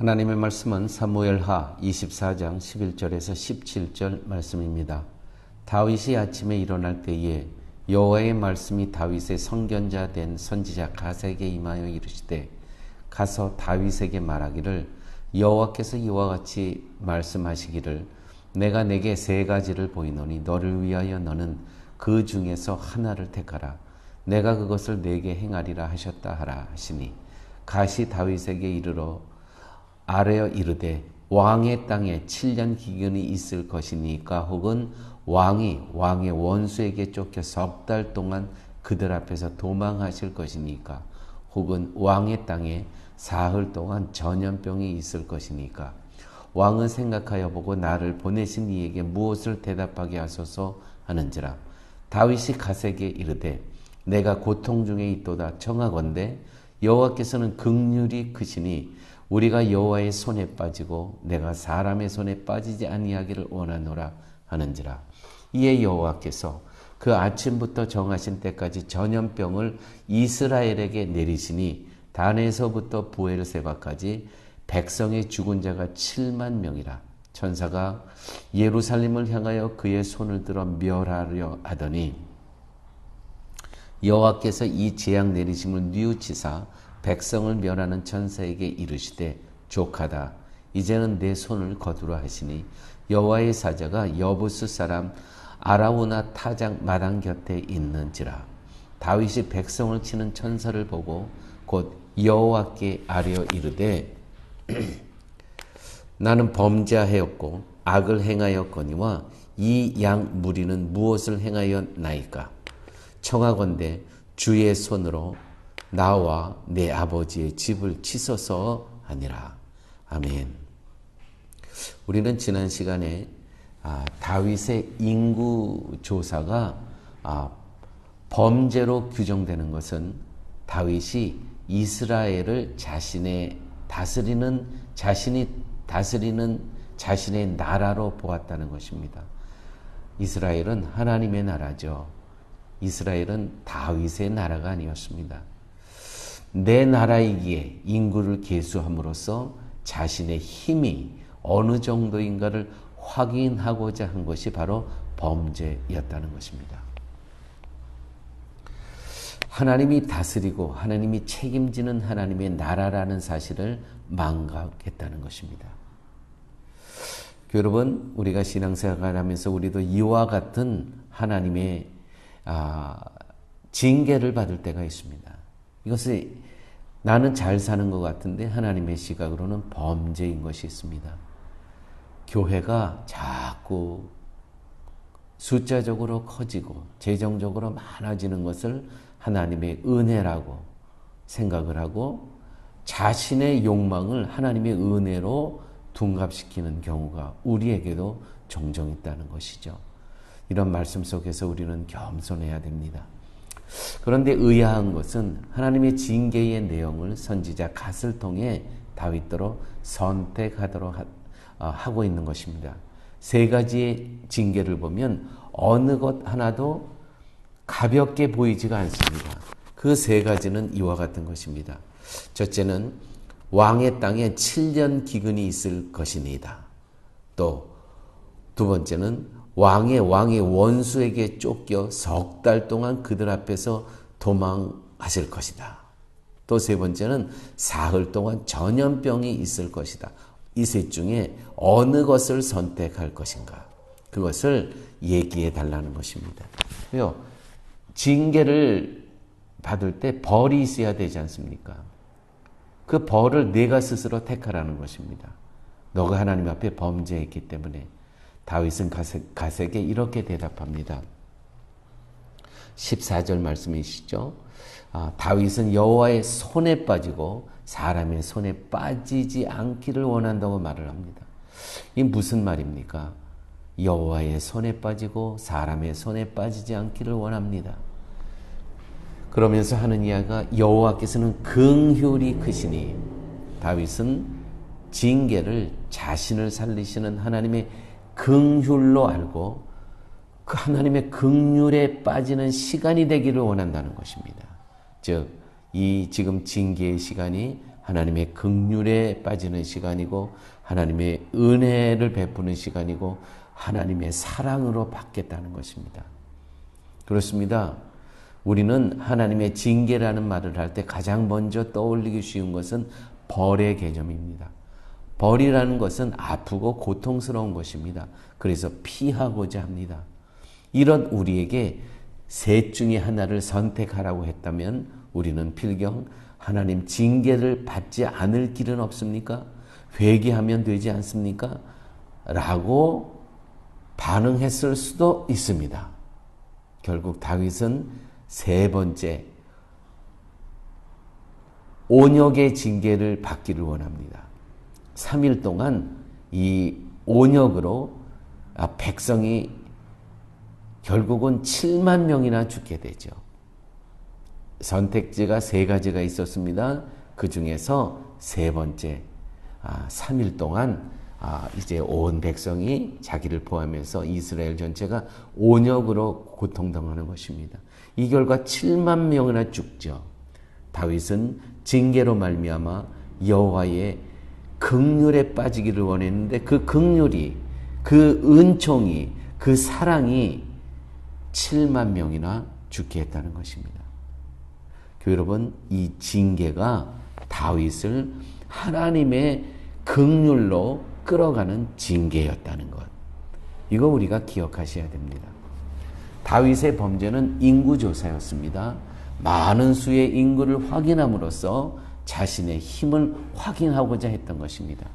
하나님의 말씀은 사무엘하 24장 11절에서 17절 말씀입니다. 다윗이 아침에 일어날 때에 여호와의 말씀이 다윗의 선견자 된 선지자 가세에게 임하여 이르시되 가서 다윗에게 말하기를 여호와께서 이와 같이 말씀하시기를 내가 내게 세 가지를 보이노니 너를 위하여 너는 그 중에서 하나를 택하라 내가 그것을 내게 행하리라 하셨다 하라 하시니 가시 다윗에게 이르러 아뢰어 이르되 왕의 땅에 7년 기근이 있을 것이니까 혹은 왕이 왕의 원수에게 쫓겨 석 달 동안 그들 앞에서 도망하실 것이니까 혹은 왕의 땅에 사흘 동안 전염병이 있을 것이니까 왕은 생각하여 보고 나를 보내신 이에게 무엇을 대답하게 하소서 하는지라. 다윗이 가세게 이르되 내가 고통 중에 있도다 청하건대 여호와께서는 극률이 크시니 우리가 여호와의 손에 빠지고 내가 사람의 손에 빠지지 아니하기를 원하노라 하는지라. 이에 여호와께서 그 아침부터 정하신 때까지 전염병을 이스라엘에게 내리시니 단에서부터 부엘세바까지 백성의 죽은 자가 7만 명이라. 천사가 예루살렘을 향하여 그의 손을 들어 멸하려 하더니 여호와께서 이 재앙 내리심을 뉘우치사 백성을 멸하는 천사에게 이르시되 족하다 이제는 내 손을 거두라 하시니 여호와의 사자가 여부스 사람 아라우나 타장 마당 곁에 있는지라. 다윗이 백성을 치는 천사를 보고 곧 여호와께 아뢰어 이르되 나는 범죄하였고 악을 행하였거니와 이 양 무리는 무엇을 행하였나이까? 청하건대 주의 손으로 나와 내 아버지의 집을 치소서 하니라. 아멘. 우리는 지난 시간에 아, 다윗의 인구 조사가 아, 범죄로 규정되는 것은 다윗이 이스라엘을 자신의 다스리는 자신이 다스리는 자신의 나라로 보았다는 것입니다. 이스라엘은 하나님의 나라죠. 이스라엘은 다윗의 나라가 아니었습니다. 내 나라이기에 인구를 계수함으로써 자신의 힘이 어느 정도인가를 확인하고자 한 것이 바로 범죄였다는 것입니다. 하나님이 다스리고 하나님이 책임지는 하나님의 나라라는 사실을 망각했다는 것입니다. 여러분, 우리가 신앙생활 하면서 우리도 이와 같은 하나님의 아, 징계를 받을 때가 있습니다. 이것이 나는 잘 사는 것 같은데 하나님의 시각으로는 범죄인 것이 있습니다. 교회가 자꾸 숫자적으로 커지고 재정적으로 많아지는 것을 하나님의 은혜라고 생각을 하고 자신의 욕망을 하나님의 은혜로 둔갑시키는 경우가 우리에게도 종종 있다는 것이죠. 이런 말씀 속에서 우리는 겸손해야 됩니다. 그런데 의아한 것은 하나님의 징계의 내용을 선지자 갓을 통해 다윗도로 선택하도록 어, 하고 있는 것입니다. 세 가지의 징계를 보면 어느 것 하나도 가볍게 보이지가 않습니다. 그 세 가지는 이와 같은 것입니다. 첫째는 왕의 땅에 7년 기근이 있을 것이니다. 또 두 번째는 왕의 왕의 원수에게 쫓겨 석 달 동안 그들 앞에서 도망하실 것이다. 또 세 번째는 사흘 동안 전염병이 있을 것이다. 이 셋 중에 어느 것을 선택할 것인가? 그것을 얘기해 달라는 것입니다. 왜요? 징계를 받을 때 벌이 있어야 되지 않습니까? 그 벌을 내가 스스로 택하라는 것입니다. 너가 하나님 앞에 범죄했기 때문에 다윗은 가세, 게 이렇게 대답합니다. 14절 말씀이시죠. 아, 다윗은 여호와의 손에 빠지고 사람의 손에 빠지지 않기를 원한다고 말을 합니다. 이 무슨 말입니까? 여호와의 손에 빠지고 사람의 손에 빠지지 않기를 원합니다. 그러면서 하는 이야기가 여호와께서는 긍휼이 크시니 다윗은 징계를 자신을 살리시는 하나님의 긍휼로 알고 그 하나님의 긍휼에 빠지는 시간이 되기를 원한다는 것입니다. 즉, 이 지금 징계의 시간이 하나님의 극률에 빠지는 시간이고 하나님의 은혜를 베푸는 시간이고 하나님의 사랑으로 받겠다는 것입니다. 그렇습니다. 우리는 하나님의 징계라는 말을 할 때 가장 먼저 떠올리기 쉬운 것은 벌의 개념입니다. 벌이라는 것은 아프고 고통스러운 것입니다. 그래서 피하고자 합니다. 이런 우리에게 셋 중에 하나를 선택하라고 했다면 우리는 필경 하나님 징계를 받지 않을 길은 없습니까? 회개하면 되지 않습니까? 라고 반응했을 수도 있습니다. 결국 다윗은 세 번째 온역의 징계를 받기를 원합니다. 3일 동안 이 온역으로 아, 백성이 결국은 7만 명이나 죽게 되죠. 선택지가 세 가지가 있었습니다. 그 중에서 세 번째, 아, 3일 동안 아, 이제 온 백성이 자기를 포함해서 이스라엘 전체가 온역으로 고통당하는 것입니다. 이 결과 7만 명이나 죽죠. 다윗은 징계로 말미암아 여호와의 극률에 빠지기를 원했는데 그 극률이 그 은총이 그 사랑이 7만 명이나 죽게 했다는 것입니다. 여러분, 이 징계가 다윗을 하나님의 극률로 끌어가는 징계였다는 것. 이거 우리가 기억하셔야 됩니다. 다윗의 범죄는 인구 조사였습니다. 많은 수의 인구를 확인함으로써 자신의 힘을 확인하고자 했던 것입니다.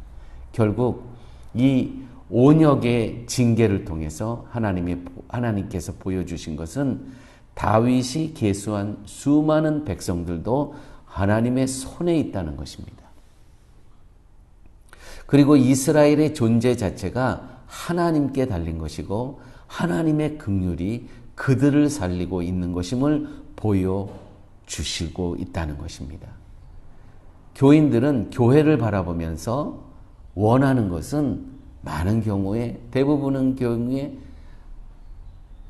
결국 이 온역의 징계를 통해서 하나님의 하나님께서 보여주신 것은 다윗이 계수한 수많은 백성들도 하나님의 손에 있다는 것입니다. 그리고 이스라엘의 존재 자체가 하나님께 달린 것이고 하나님의 긍휼이 그들을 살리고 있는 것임을 보여 주시고 있다는 것입니다. 교인들은 교회를 바라보면서 원하는 것은 많은 경우에 대부분은 경우에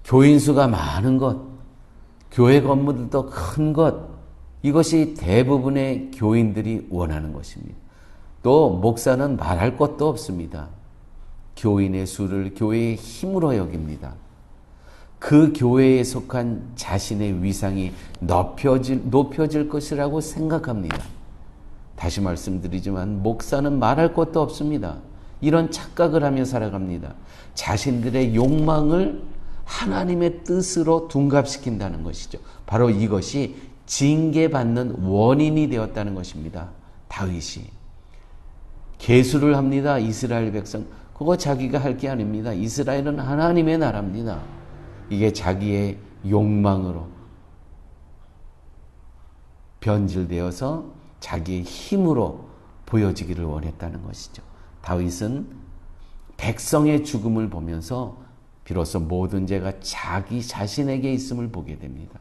교인 수가 많은 것, 교회 건물도 큰 것, 이것이 대부분의 교인들이 원하는 것입니다. 또 목사는 말할 것도 없습니다. 교인의 수를 교회의 힘으로 여깁니다. 그 교회에 속한 자신의 위상이 높여질, 높여질 것이라고 생각합니다. 다시 말씀드리지만, 목사는 말할 것도 없습니다. 이런 착각을 하며 살아갑니다. 자신들의 욕망을 하나님의 뜻으로 둔갑시킨다는 것이죠. 바로 이것이 징계받는 원인이 되었다는 것입니다. 다윗이. 개수를 합니다. 이스라엘 백성. 그거 자기가 할 게 아닙니다. 이스라엘은 하나님의 나라입니다. 이게 자기의 욕망으로 변질되어서 자기의 힘으로 보여지기를 원했다는 것이죠. 다윗은 백성의 죽음을 보면서 비로소 모든 죄가 자기 자신에게 있음을 보게 됩니다.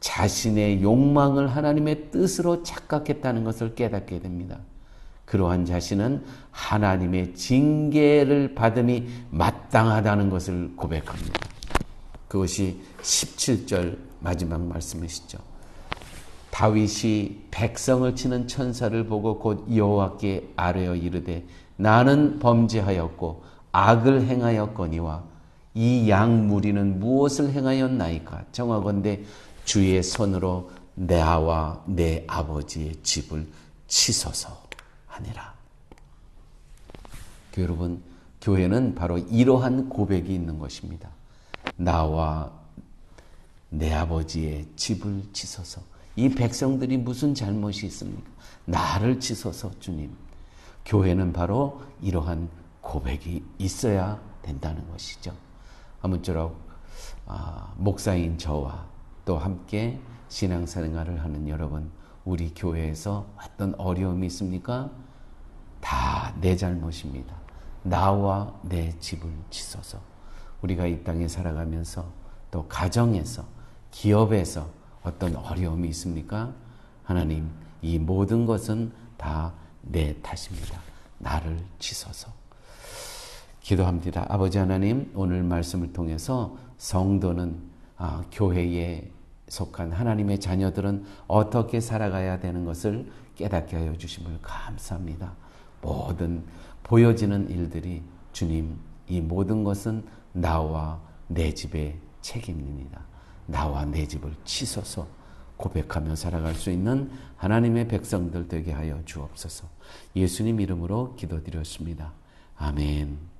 자신의 욕망을 하나님의 뜻으로 착각했다는 것을 깨닫게 됩니다. 그러한 자신은 하나님의 징계를 받음이 마땅하다는 것을 고백합니다. 그것이 17절 마지막 말씀이시죠. 다윗이 백성을 치는 천사를 보고 곧 여호와께 아뢰어 이르되 나는 범죄하였고 악을 행하였거니와 이 양 무리는 무엇을 행하였나이까 정하건대 주의 손으로 내 아와 내 아버지의 집을 치소서 하니라. 여러분, 교회는 바로 이러한 고백이 있는 것입니다. 나와 내 아버지의 집을 치소서. 이 백성들이 무슨 잘못이 있습니까? 나를 치소서, 주님. 교회는 바로 이러한 고백이 있어야 된다는 것이죠. 아무쪼록 아, 목사인 저와 또 함께 신앙생활을 하는 여러분, 우리 교회에서 어떤 어려움이 있습니까? 다 내 잘못입니다. 나와 내 집을 치소서. 우리가 이 땅에 살아가면서 또 가정에서 기업에서 어떤 어려움이 있습니까? 하나님, 이 모든 것은 다 내 탓입니다. 나를 치소서. 기도합니다. 아버지 하나님, 오늘 말씀을 통해서 성도는 아, 교회의 속한 하나님의 자녀들은 어떻게 살아가야 되는 것을 깨닫게 하여 주심을 감사합니다. 모든 보여지는 일들이 주님 이 모든 것은 나와 내 집의 책임입니다. 나와 내 집을 치소서 고백하며 살아갈 수 있는 하나님의 백성들 되게 하여 주옵소서. 예수님 이름으로 기도드렸습니다. 아멘.